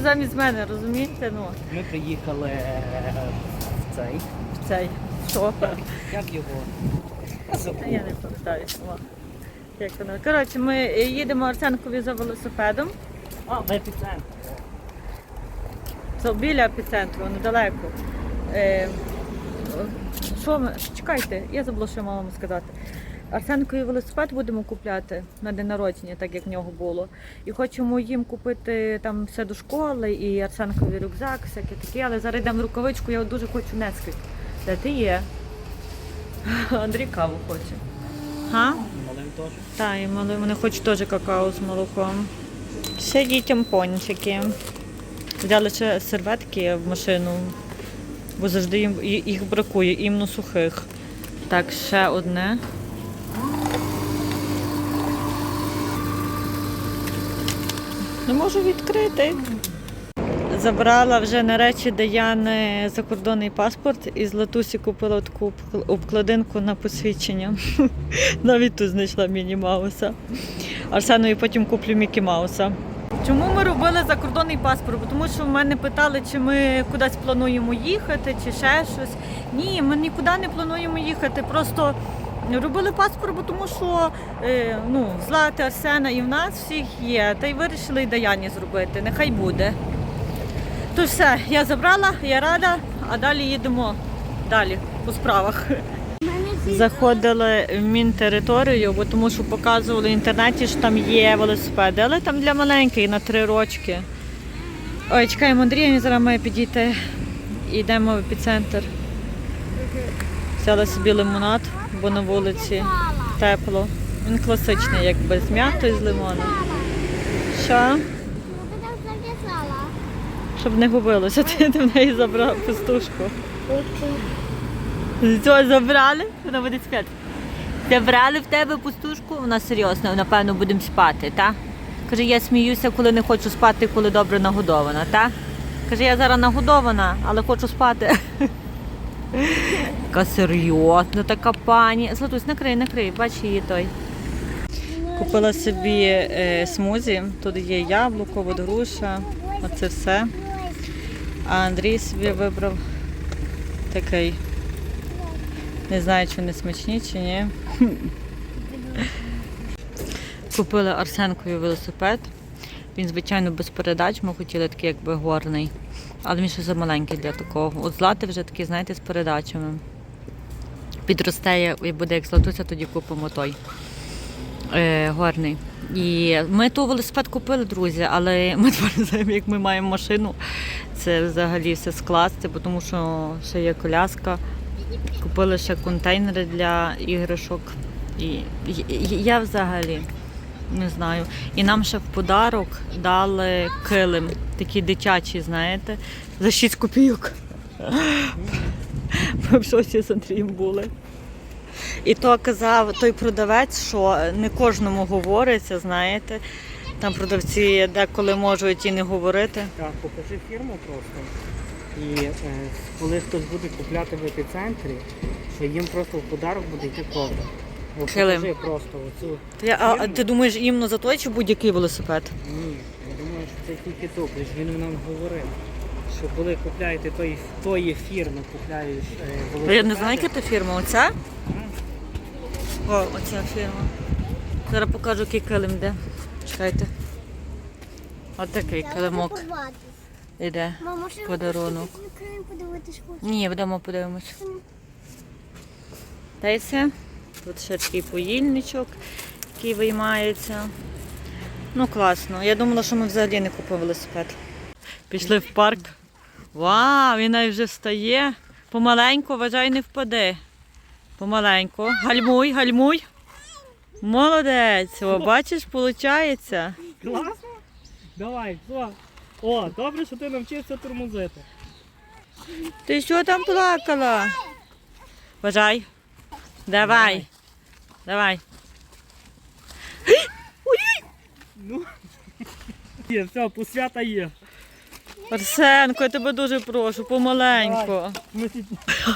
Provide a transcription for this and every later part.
замість мене, розумієте? Ну, Ми приїхали е, в цей. в цей. Що? Як його? Я не пам'ятаю слова. Як воно. Коротше, ми їдемо Арсенкові за велосипедом. А, в епіцентр. Це біля епіцентру, недалеко. Е, що ми? Чекайте, я забула, що я мала вам сказати. Арсенкові велосипед будемо купляти на день народження, так як в нього було. І хочемо їм купити там все до школи і Арсенкові рюкзак, всяке таке, але зараз йдемо рукавичку, я дуже хочу Несквік. Де ти є? Андрій каву хоче. Га? Малим теж. Так, і мали, вони хочуть теж какао з молоком. Ще дітям пончики. Взяли ще серветки в машину, бо завжди їм їх бракує, іменно сухих. Так, ще одне. Не можу відкрити. Забрала вже на речі Даяни закордонний паспорт і з Латусі купила таку обкладинку на посвідчення. Навіть тут знайшла Міні Мауса. Арсенові потім куплю Мікі Мауса. Чому ми робили закордонний паспорт? Тому що в мене питали, чи ми кудись плануємо їхати, чи ще щось. Ні, ми нікуди не плануємо їхати. Просто робили паспорт, тому що е, ну, Злати, Арсена і в нас всіх є. Та й вирішили і Даяні зробити. Нехай буде. То все, я забрала, я рада, а далі їдемо далі по справах. Заходили в мінтериторію, бо тому що показували в інтернеті, що там є велосипеди, але там для маленьких на три рочки. Ой, чекаємо Андрія, він зараз має підійти. І йдемо в епіцентр. Взяла собі лимонад, бо на вулиці тепло. Він класичний, як без м'яти з лимоном. Що? Щоб не губилося, ти в неї забрав пустушку. Цього забрали? Вона буде спати. Забрали в тебе пустушку? Вона серйозно, напевно, будемо спати, так? Каже, я сміюся, коли не хочу спати, коли добре нагодована, так? Каже, я зараз нагодована, але хочу спати. Така серйозна така пані. Златусь, накрий, накрий, бач її той. Купила собі е, смузі. Тут є яблуко, водогруша, оце все. А Андрій собі вибрав такий. Не знаю, чи вони смачні, чи ні. Купили Арсенкові велосипед. Він, звичайно, без передач. Ми хотіли такий, якби горний. Але він ще замаленький для такого. От злати вже такий, знаєте, з передачами. Підросте і буде як златуся, тоді купимо той е, горний. І ми ту велосипед купили, друзі, але ми знаємо, як ми маємо машину. Це взагалі все скласти, бо тому що ще є коляска. Купили ще контейнери для іграшок. І, я взагалі не знаю. І нам ще в подарок дали килим, такий дитячий, знаєте, за 6 копійок. Ми в шоці з Андрієм були. І то казав той продавець, що не кожному говориться, знаєте. Там продавці деколи можуть і не говорити. Так, покажи фірму просто. І е, коли хтось буде купляти в епіцентрі, що їм просто в подарок буде йти ковдра. От Килим. Покажи просто оцю. Ти, а, а ти думаєш іменно за той чи будь-який велосипед? Ні, я думаю, що це тільки бо ж він нам говорив. Що коли купляєте тої, тої фірми, купляєш е, велосипеди. Я не знаю, яка то фірма. Оця? О, оця фірма. Зараз покажу, який килим де. Чекайте. От такий килимок іде. Мама, ще Подарунок. подивитись хочу. Ні, будемо подивимось. Та й все. Тут ще такий поїльничок, який виймається. Ну, класно. Я думала, що ми взагалі не купимо велосипед. Пішли в парк. Вау, він навіть вже встає. Помаленьку, вважай, не впаде. Помаленьку. Гальмуй, гальмуй. Молодець. О, бачиш, виходить. Класно? Давай, все. О, добре, що ти навчився тормозити. Ти що там плакала? Бажай. Давай. Давай. Ну, є, все, посвята є. Арсенко, я тебе дуже прошу, помаленьку. Ми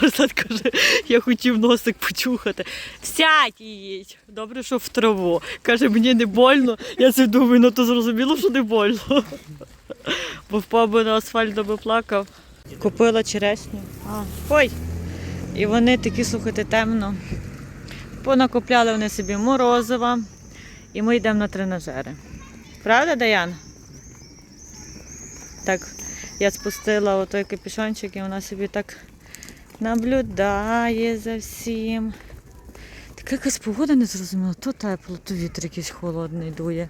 Арсен каже, я хотів носик почухати. Сядь їдь. Добре, що в траву. Каже, мені не больно. Я це думаю, ну то зрозуміло, що не больно. бо впав би на асфальт би плакав. Купила черешню. А, ой! І вони такі, слухайте, темно. Понакупляли вони собі морозива, і ми йдемо на тренажери. Правда, Даян? Так, я спустила отой капюшончик, і вона собі так наблюдає за всім. Така якась погода незрозуміла. То тепло, то вітер якийсь холодний дує.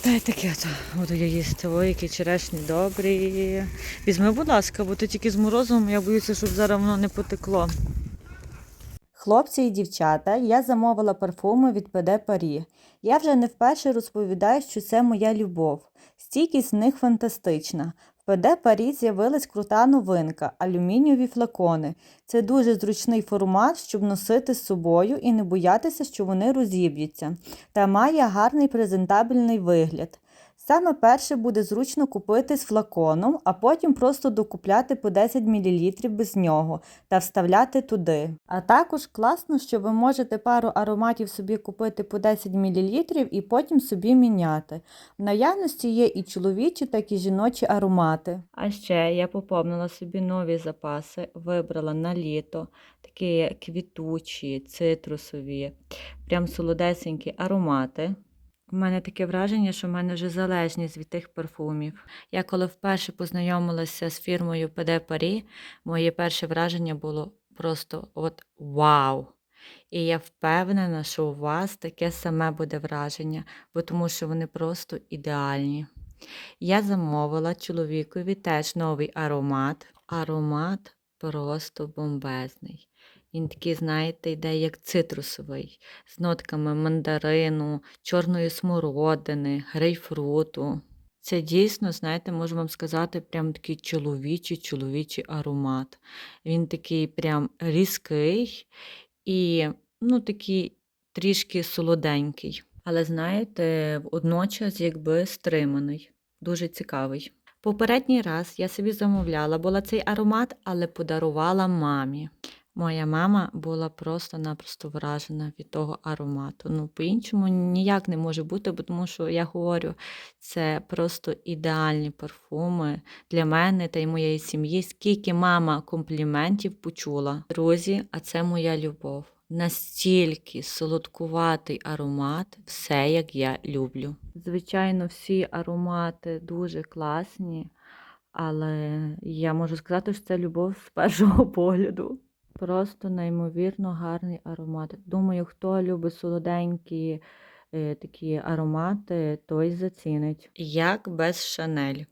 Та й таке то буду я їсти. Ой, які черешні добрі. Візьми, будь ласка, бо то тільки з морозом, я боюся, щоб зараз воно не потекло. Хлопці і дівчата, я замовила парфуми від PD Paris. Я вже не вперше розповідаю, що це моя любов. Стійкість в них фантастична. В PD Paris з'явилась крута новинка алюмінієві флакони. Це дуже зручний формат, щоб носити з собою і не боятися, що вони розіб'ються. Та має гарний презентабельний вигляд. Саме перше буде зручно купити з флаконом, а потім просто докупляти по 10 мл без нього та вставляти туди. А також класно, що ви можете пару ароматів собі купити по 10 мл і потім собі міняти. В наявності є і чоловічі, так і жіночі аромати. А ще я поповнила собі нові запаси, вибрала на літо такі квітучі, цитрусові, прям солодесенькі аромати. У мене таке враження, що в мене вже залежність від тих парфумів. Я коли вперше познайомилася з фірмою PD Paris, моє перше враження було просто от вау! І я впевнена, що у вас таке саме буде враження, бо тому що вони просто ідеальні. Я замовила чоловікові теж новий аромат. Аромат просто бомбезний. Він такий, знаєте, йде як цитрусовий, з нотками мандарину, чорної смородини, грейпфруту. Це дійсно, знаєте, можу вам сказати, прям такий чоловічий, чоловічий аромат. Він такий прям різкий і ну, такий трішки солоденький. Але знаєте, водночас якби стриманий, дуже цікавий. Попередній раз я собі замовляла була цей аромат, але подарувала мамі. Моя мама була просто-напросто вражена від того аромату. Ну, по-іншому ніяк не може бути, бо тому що я говорю, це просто ідеальні парфуми для мене та й моєї сім'ї. Скільки мама компліментів почула. Друзі, а це моя любов. Настільки солодкуватий аромат, все як я люблю. Звичайно, всі аромати дуже класні, але я можу сказати, що це любов з першого погляду. Просто неймовірно гарний аромат. Думаю, хто любить солоденькі е, такі аромати, той зацінить. Як без Шанель.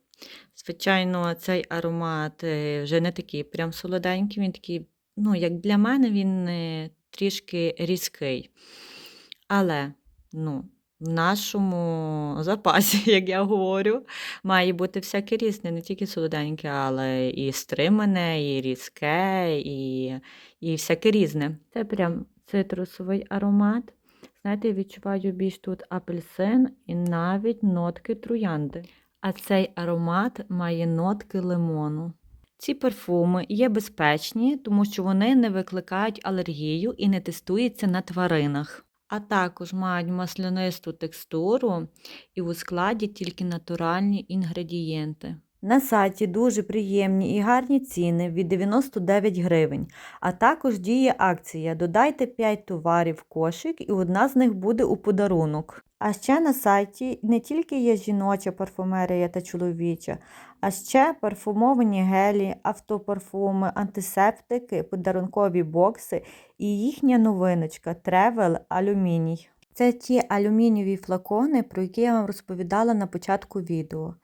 Звичайно, цей аромат е, вже не такий прям солоденький, він такий, ну, як для мене, він е, трішки різкий. Але, ну, в нашому запасі, як я говорю, має бути всяке різне, не тільки солоденьке, але і стримане, і різке, і, і всяке різне. Це прям цитрусовий аромат. Знаєте, відчуваю більш тут апельсин і навіть нотки троянди. А цей аромат має нотки лимону. Ці парфуми є безпечні, тому що вони не викликають алергію і не тестуються на тваринах. А також мають маслянисту текстуру і у складі тільки натуральні інгредієнти. На сайті дуже приємні і гарні ціни від 99 гривень. А також діє акція Додайте 5 товарів в кошик і одна з них буде у подарунок. А ще на сайті не тільки є жіноча парфумерія та чоловіча, а ще парфумовані гелі, автопарфуми, антисептики, подарункові бокси і їхня новиночка Travel Алюміній. Це ті алюмінієві флакони, про які я вам розповідала на початку відео.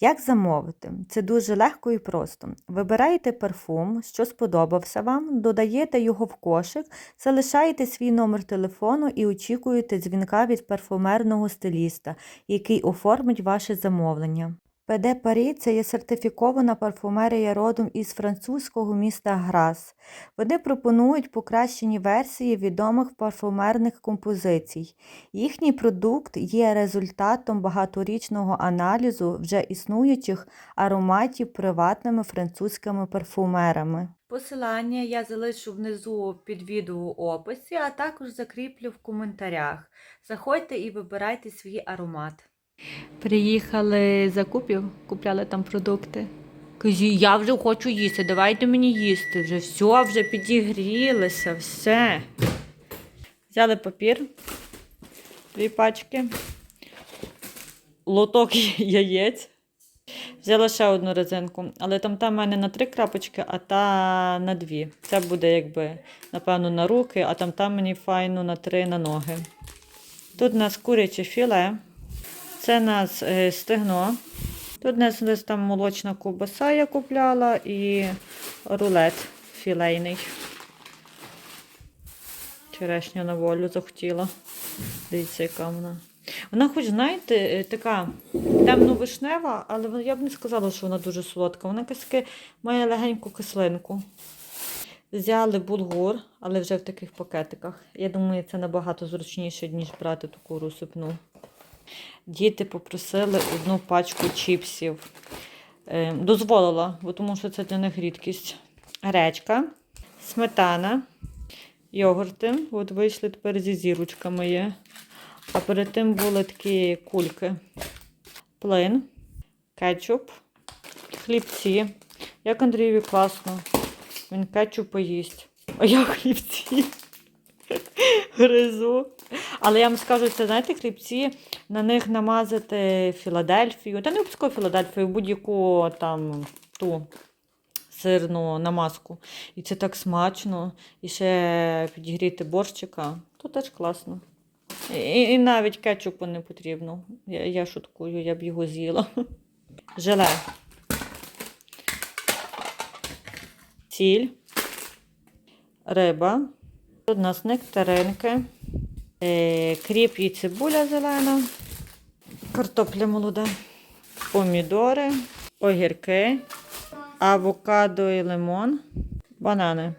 Як замовити? Це дуже легко і просто. Вибираєте парфум, що сподобався вам, додаєте його в кошик, залишаєте свій номер телефону і очікуєте дзвінка від парфумерного стиліста, який оформить ваше замовлення. PD Paris – це є сертифікована парфумерія родом із французького міста Грас. Вони пропонують покращені версії відомих парфумерних композицій. Їхній продукт є результатом багаторічного аналізу вже існуючих ароматів приватними французькими парфумерами. Посилання я залишу внизу під відео описі, а також закріплю в коментарях. Заходьте і вибирайте свій аромат. Приїхали закупів, купляли там продукти. Кажу, я вже хочу їсти, давайте мені їсти. Вже все, вже підігрілося, все. Взяли папір, дві пачки, лоток яєць. Взяла ще одну резинку, але там та в мене на три крапочки, а та на дві. Це буде, якби, напевно, на руки, а там та мені файно на три на ноги. Тут у нас куряче філе. Це у нас е, стегно. Тут у нас там молочна ковбаса я купляла і рулет філейний. Черешня на волю захотіла. Дивіться, яка вона. Вона, хоч, знаєте, е, така темно-вишнева, але я б не сказала, що вона дуже солодка. Вона якась має легеньку кислинку. Взяли булгур, але вже в таких пакетиках. Я думаю, це набагато зручніше, ніж брати таку розсипну. Діти попросили одну пачку чіпсів. Е, дозволила, бо тому що це для них рідкість. Гречка, сметана, йогурти. От вийшли тепер зі зірочками є. А перед тим були такі кульки. Плин, кетчуп, хлібці. Як Андрієві класно. Він кетчуп поїсть. А я хлібці гризу. Але я вам скажу, це знаєте, хлібці, на них намазати Філадельфію. Та не обов'язково Філадельфію, будь-яку там ту сирну намазку. І це так смачно. І ще підігріти борщика, то теж класно. І, і навіть кетчупу не потрібно. Я, я шуткую, я б його з'їла. Желе. Сіль. Риба. Тут у нас нектаринки. Е, кріп і цибуля зелена. Картопля молода. Помідори. Огірки. Авокадо і лимон. Банани.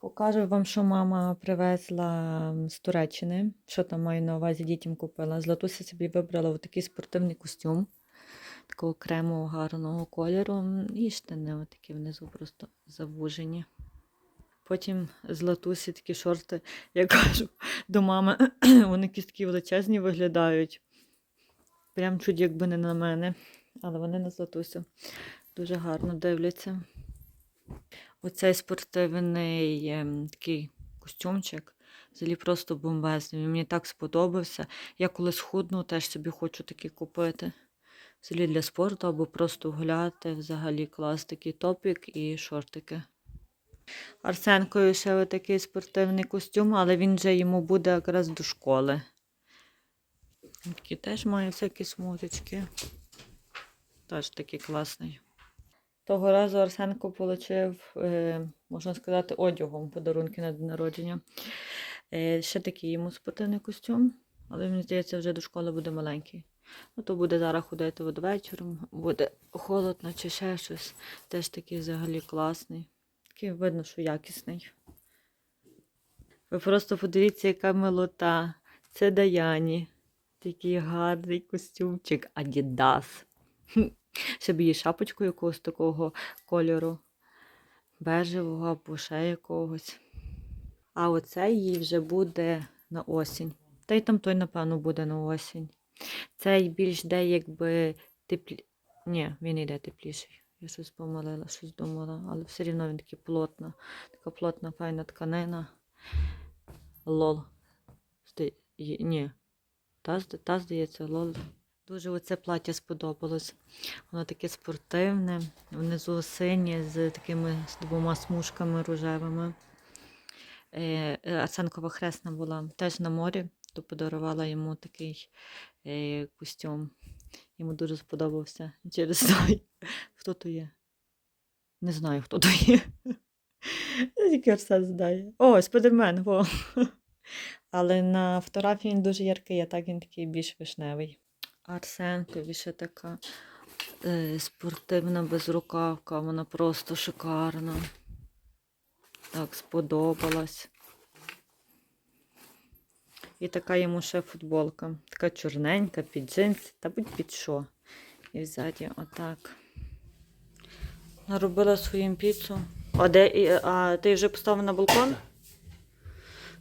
Покажу вам, що мама привезла з Туреччини. Що там маю на увазі дітям купила. Златуся собі вибрала такий спортивний костюм, такого кремового гарного кольору. І штани отакі внизу просто завужені. Потім з Латусі такі шорти, я кажу до мами, вони якісь такі величезні виглядають. Прям чуть якби не на мене. Але вони на Златусю дуже гарно дивляться. Оцей спортивний ем, такий костюмчик. Взагалі просто бомбезний. Мені так сподобався. Я коли схудну, теж собі хочу такий купити. Взагалі для спорту або просто гуляти. Взагалі клас такий топік і шортики. Арсенкою ще такий спортивний костюм, але він вже йому буде якраз до школи. Такий теж має всякі смужечки. Теж такий класний. Того разу Арсенко отримав, е, можна сказати, одягом подарунки на день народження. Е, ще такий йому спортивний костюм, але мені здається, вже до школи буде маленький. Ну, то буде зараз ходити от вечором, буде холодно чи ще щось. Теж такий взагалі класний. Такий видно, що якісний. Ви просто подивіться, яка милота. Це Даяні. Такий гарний костюмчик Адідас. Щоб її шапочку якогось такого кольору. Бежевого або ще якогось. А оце їй вже буде на осінь. Та й там той, напевно, буде на осінь. Цей більш де якби теплі. Ні, він йде тепліший. Я щось помилила, щось думала, але все рівно він такий плотна, така плотна, файна тканина. Лол. Зда... Ні. Та, та здається, лол. Дуже оце плаття сподобалось. Воно таке спортивне, внизу синє з такими з двома смужками рожевими. Е, е, Арсенкова хресна була теж на морі, то подарувала йому такий е, костюм. Йому дуже сподобався. Через той. Хто то є? Не знаю, хто то є. Тільки Арсен знає. О, спидермен, во. Але на фотографії він дуже яркий, а так він такий більш вишневий. Арсенкові ще така е, спортивна безрукавка, вона просто шикарна. Так, сподобалась. І така йому ще футболка. Така чорненька, під джинси, та будь під що. І ззаді отак. Наробила своїм піцу. А, де, а ти вже поставив на балкон?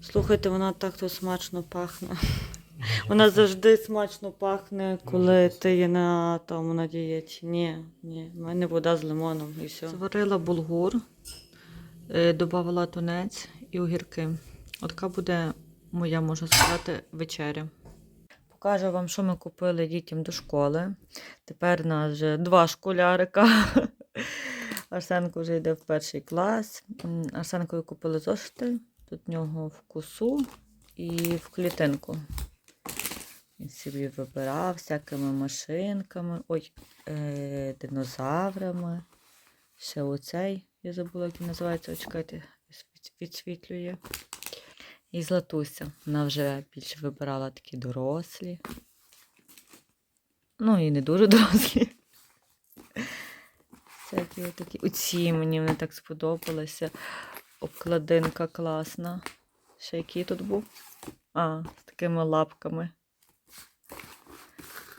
Слухайте, вона так то смачно пахне. Вона завжди смачно пахне, коли ти є на тому на дієті. Ні, ні, в мене вода з лимоном і все. Зварила булгур, е, додавала тунець і огірки. Отака буде моя, можна сказати, вечеря. Покажу вам, що ми купили дітям до школи. Тепер у нас вже два школярика. Арсенко вже йде в перший клас. Арсенкові купили зошити. Тут в нього в косу і в клітинку. Він собі вибирав всякими машинками, ой, е, динозаврами. Ще оцей, я забула, як він називається, Ой, відсвітлює. І Златуся. Вона вже більше вибирала такі дорослі. Ну і не дуже дорослі. Всякі такі. Оці мені вони так сподобалися. Обкладинка класна. Ще який тут був? А, з такими лапками.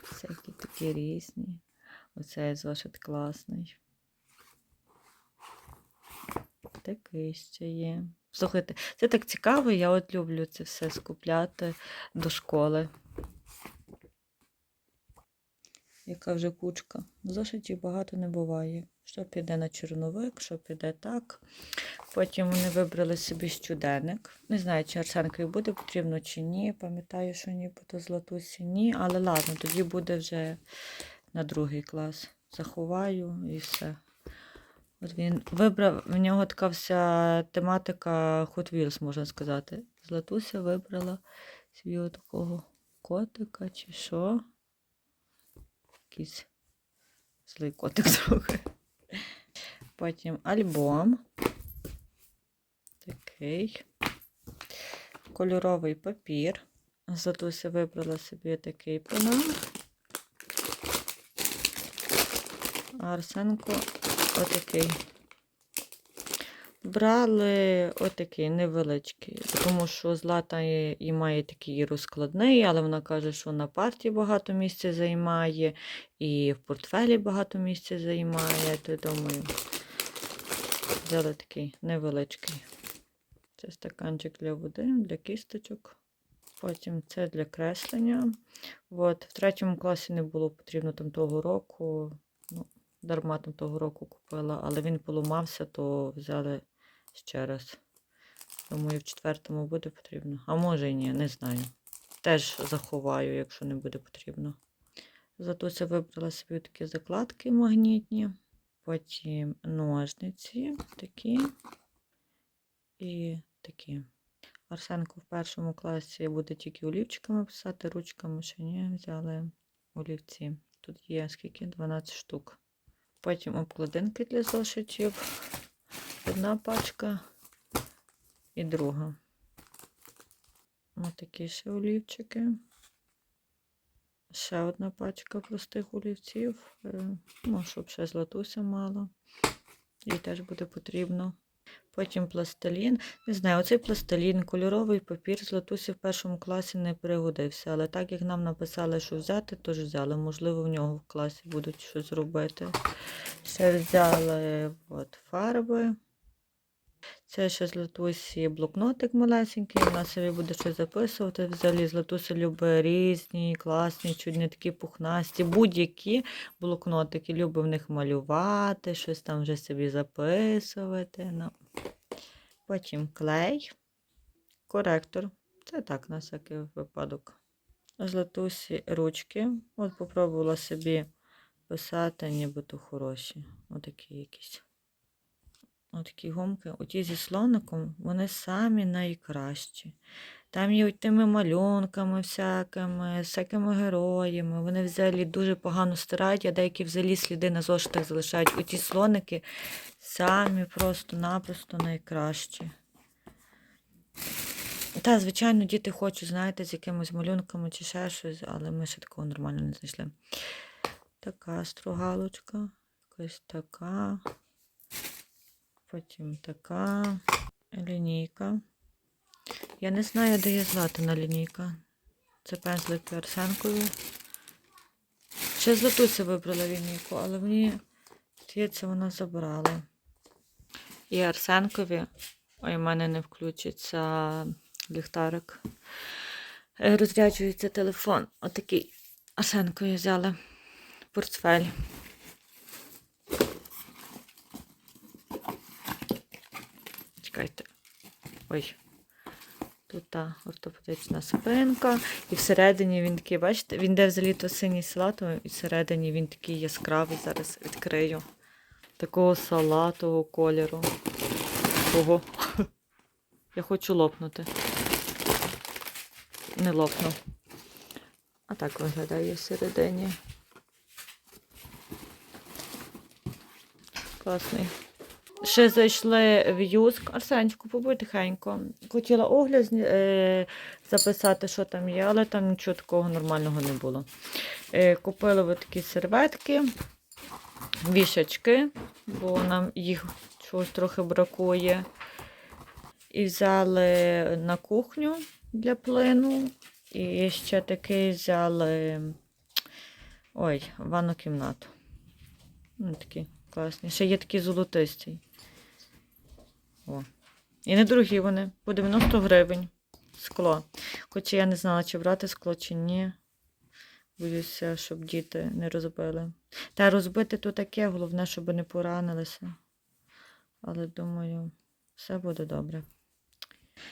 Всякі такі різні. Оцей зошит класний. Такий ще є. Слухайте, це так цікаво, я от люблю це все скупляти до школи. Яка вже кучка. Зошитів багато не буває. Що піде на чорновик, що піде так. Потім вони вибрали собі щоденник. Не знаю, чи Арсенкові буде потрібно, чи ні. Пам'ятаю, що нібито златусі ні. Але ладно, тоді буде вже на другий клас. Заховаю і все. От він вибрав, в нього така вся тематика Hot Wheels, можна сказати. Златуся вибрала собі такого котика чи що. Якийсь злий котик трохи. Потім альбом. Такий. Кольоровий папір. Златуся вибрала собі такий пенал. Арсенко отакий. Брали отакий невеличкий, тому що Злата і, має такий розкладний, але вона каже, що на парті багато місця займає, і в портфелі багато місця займає, то думаю, взяли такий невеличкий. Це стаканчик для води, для кісточок. Потім це для креслення. От, в третьому класі не було потрібно там того року. Ну, дарма там того року купила, але він поламався, то взяли ще раз. Думаю, в четвертому буде потрібно. А може і ні, не знаю. Теж заховаю, якщо не буде потрібно. Зато це вибрала собі такі закладки магнітні. Потім ножниці такі і такі. Арсенко в першому класі буде тільки олівчиками писати, ручками ще ні, взяли олівці. Тут є скільки? 12 штук. Потім обкладинки для зошитів. Одна пачка і друга. Ось такі ще олівчики. Ще одна пачка простих олівців. е, Ну, щоб ще златуся мала. Їй теж буде потрібно. Потім пластилін. Не знаю, оцей пластилін, кольоровий папір з латусі в першому класі не пригодився. Але так як нам написали, що взяти, то ж взяли. Можливо, в нього в класі будуть щось робити. Ще взяли от, фарби. Це ще з Латусі блокнотик малесенький, вона собі буде щось записувати. Взагалі з Латуси любить різні, класні, чуть не такі пухнасті, будь-які блокнотики. Любить в них малювати, щось там вже собі записувати. Ну. Потім клей, коректор. Це так, на всякий випадок. З Латусі ручки. От попробувала собі писати, нібито хороші. Отакі якісь. Отакі гумки. Оті зі слоником, вони самі найкращі. Там є тими малюнками всякими, всякими героями. Вони взагалі дуже погано стирають, а деякі взагалі сліди на зошитах залишають. Оті слоники самі просто-напросто найкращі. Та, звичайно, діти хочуть, знаєте, з якимись малюнками чи ще щось, але ми ще такого нормально не знайшли. Така стругалочка, якась така. Потім така лінійка. Я не знаю, де є златина лінійка. Це пензлики Арсенкові. Ще златуся вибрала лінійку, але мені здається, вона забрала. І Арсенкові. Ой, у мене не включиться ліхтарик. Розряджується телефон. Отакий Арсенкою взяли портфель. Чекайте. Ой. Тут та ортопедична спинка. І всередині він такий, бачите, він де взагалі то синій салатовий, і всередині він такий яскравий. Зараз відкрию. Такого салатового кольору. Ого. Я хочу лопнути. Не лопнув. А так виглядає всередині. Класний. Ще зайшли в Юск. Арсенчику, побудь тихенько. Хотіла огляд е, записати, що там є, але там нічого такого нормального не було. Е, купили от такі серветки, вішачки, бо нам їх чогось трохи бракує. І взяли на кухню для плину. І ще такий взяли. Ой, ванну кімнату. Ну, такі класні. Ще є такий золотистий. О. І недорогі вони. По 90 гривень. Скло. Хоча я не знала, чи брати скло, чи ні. Боюся, щоб діти не розбили. Та розбити то таке, головне, щоб не поранилися. Але думаю, все буде добре.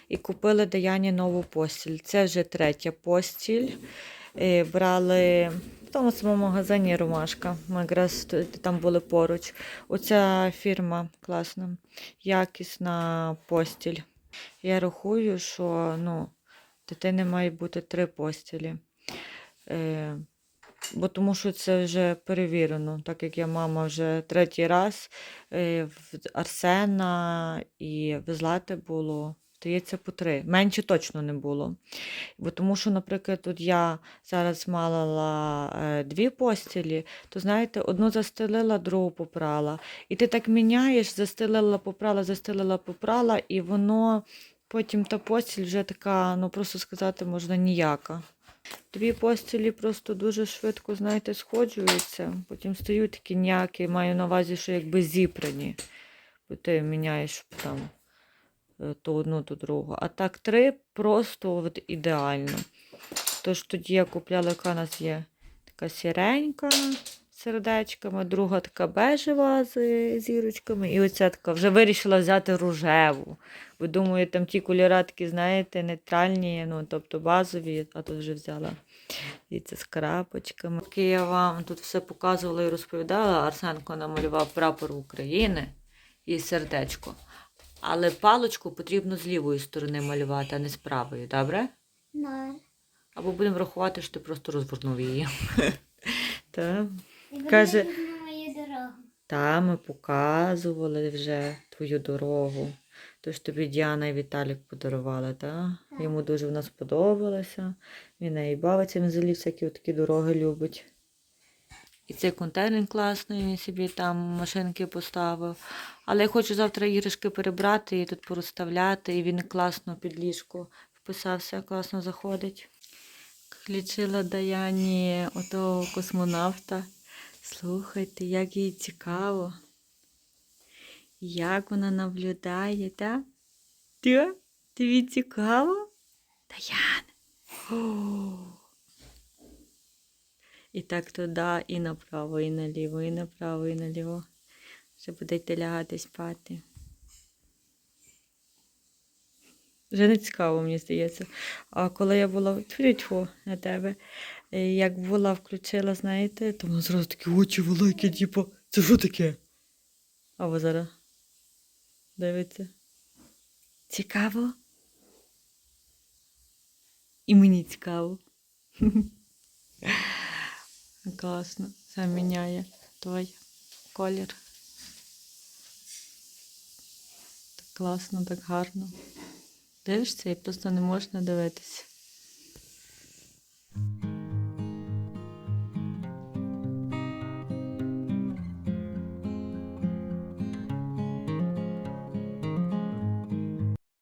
І купили Даяні нову постіль. Це вже третя постіль. Е, Брали тому самому магазині Ромашка. Ми якраз там були поруч. Оця фірма класна, якісна постіль. Я рахую, що ну, дитини має бути три постілі. Е, бо тому що це вже перевірено, так як я мама вже третій раз е, в Арсена і в Злати було, здається, по три. Менше точно не було. Бо тому що, наприклад, тут я зараз мала е, дві постілі, то знаєте, одну застелила, другу попрала. І ти так міняєш, застелила, попрала, застелила, попрала, і воно потім та постіль вже така, ну просто сказати можна, ніяка. Дві постілі просто дуже швидко, знаєте, сходжуються. Потім стають такі ніякі, маю на увазі, що якби зіпрані. Бо ти міняєш там то одну, то другу. А так три просто от ідеально. Тож тоді я купляла, яка у нас є така сіренька з сердечками, друга така бежева з зірочками. І оця така вже вирішила взяти рожеву. Бо думаю, там ті кольори знаєте, нейтральні, ну, тобто базові, а тут вже взяла. І це з крапочками. Поки я вам тут все показувала і розповідала, Арсенко намалював прапор України і сердечко. Але паличку потрібно з лівої сторони малювати, а не з правої, добре? На. Або будемо рахувати, що ти просто розвернув її. Так. Каже- мою дорогу. Та ми показували вже твою дорогу. Тож тобі Діана і Віталік подарували, та? Так. Йому дуже вона сподобалася. Він неї бавиться, він взагалі всякі такі дороги любить. І цей контейнер класний, він собі там машинки поставив. Але я хочу завтра іграшки перебрати і тут порозставляти, і він класно під ліжко вписався, класно заходить. Лічила Даяні отого космонавта. Слухайте, як їй цікаво. Як вона наблюдає, так? Та? Тобі цікаво? Даян. І так туди, і направо, і наліво, і направо, і наліво. Вже будете лягати спати. Вже не цікаво, мені здається. А коли я була тьфу на тебе, е, як була включила, знаєте, то воно зразу такі очі великі, типу, це що таке? А ви зараз дивиться. Цікаво? І мені цікаво. Класно. Це міняє той колір. Так класно, так гарно. Дивишся і просто не можна дивитися.